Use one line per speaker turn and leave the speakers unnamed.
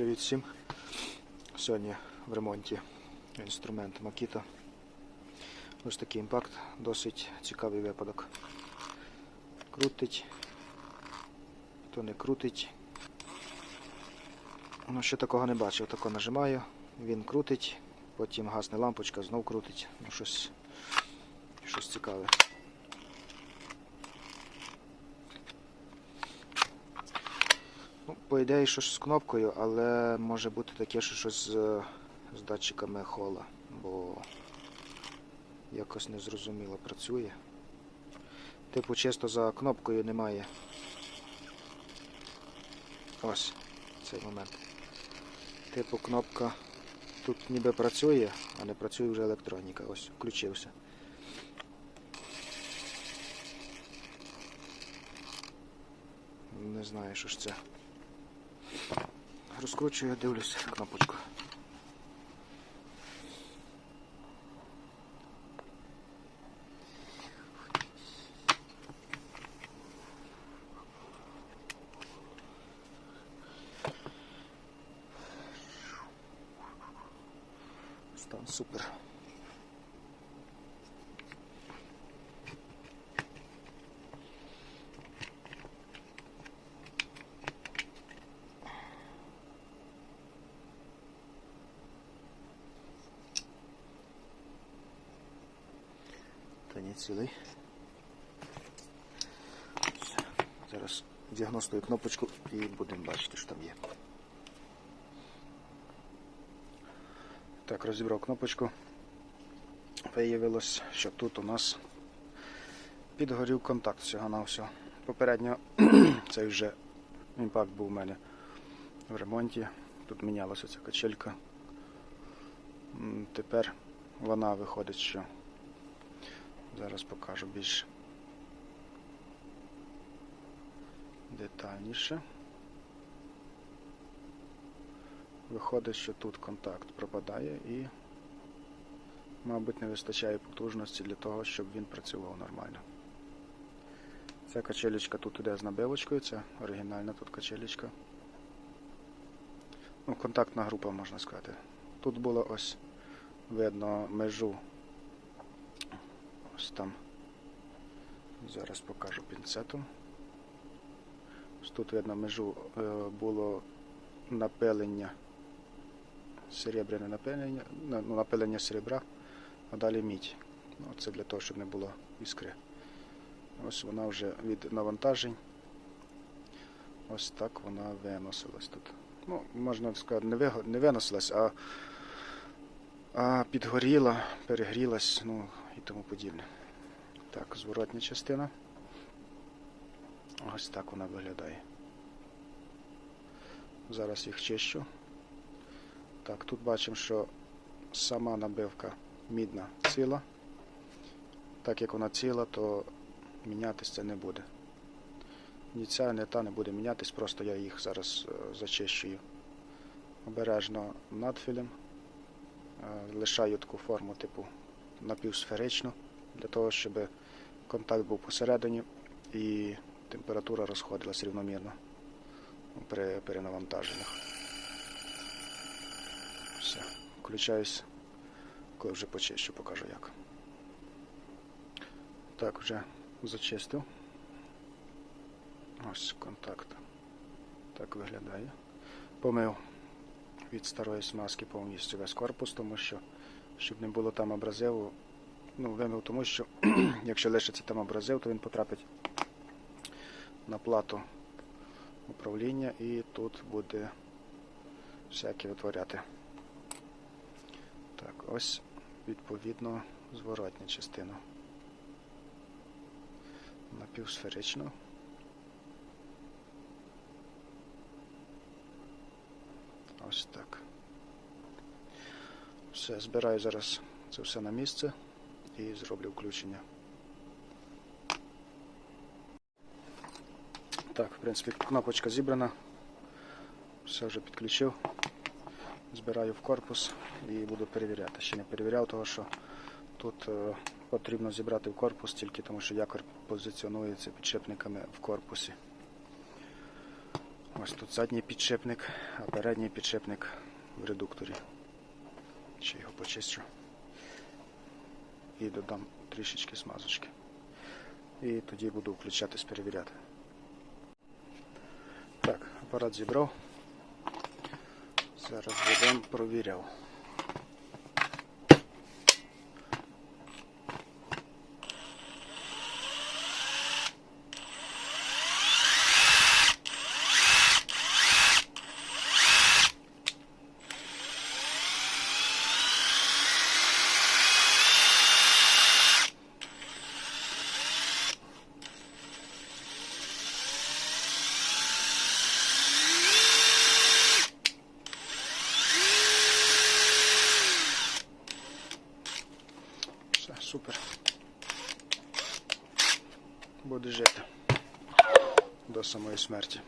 Привіт всім. Сьогодні в ремонті інструмент Makita. Ось такий імпакт, досить цікавий випадок. Крутить, то не крутить. Ну, ще такого не бачив. Тако нажимаю, він крутить, потім гасне лампочка, знов крутить. Ну, щось, щось цікаве. Ну, по ідеї, щось з кнопкою, але може бути таке, що щось з, з датчиками хола, бо якось незрозуміло працює. Типу, чисто за кнопкою немає. Ось цей момент. Типу, кнопка тут ніби працює, а не працює вже електроніка. Ось, включився. Не знаю, що ж це. Розкручую, дивлюсь кнопочку. Стан супер. Ні, цілий. Зараз діагностую кнопочку і будемо бачити, що там є. Так, розібрав кнопочку. Виявилось, що тут у нас підгорів контакт всього на всього. Попередньо цей вже імпакт був у мене в ремонті. Тут мінялася ця качелька. Тепер вона виходить, що зараз покажу більш детальніше. Виходить, що тут контакт пропадає і, мабуть, не вистачає потужності для того, щоб він працював нормально. Ця качелечка тут іде з набивочкою, це оригінальна тут качелечка. Ну, контактна група, можна сказати. Тут було ось видно межу. Ось там. Зараз покажу пінцетом. Ось тут видно межу е, було напилення серебряне напилення, ну, напилення серебра, а далі мідь. Ну, це для того, щоб не було іскри. Ось вона вже від навантажень. Ось так вона виносилась тут. Ну, можна сказати, не, виго- не виносилась, а, а підгоріла, перегрілась, ну і тому подібне. Так, зворотня частина. Ось так вона виглядає. Зараз їх чищу. Так, тут бачимо, що сама набивка мідна ціла. Так як вона ціла, то мінятися це не буде. Ні ця, ні та не буде мінятись, просто я їх зараз е, зачищую обережно надфілем. Е, Лишаю таку форму типу напівсферичну, для того, щоб контакт був посередині і температура розходилась рівномірно при перенавантаженнях. Все, включаюсь, коли вже почищу, покажу як. Так, вже зачистив. Ось контакт. Так виглядає. Помив від старої смазки повністю весь корпус, тому що, щоб не було там абразиву, ну, вимив тому, що якщо лишиться там абразив, то він потрапить на плату управління і тут буде всяке витворяти. Так, ось відповідно зворотня частина. Напівсферично. Ось так. Все, збираю зараз це все на місце і зроблю включення. Так, в принципі, кнопочка зібрана. Все вже підключив. Збираю в корпус і буду перевіряти. Ще не перевіряв, того що тут е, потрібно зібрати в корпус тільки тому, що якор позиціонується підшипниками в корпусі. Ось тут задній підшипник, а передній підшипник в редукторі. Ще його почищу. І додам трішечки смазочки. І тоді буду включатись, перевіряти. Так, апарат зібрав. Зараз будемо провіряв. Супер. Буде жити до самої смерті.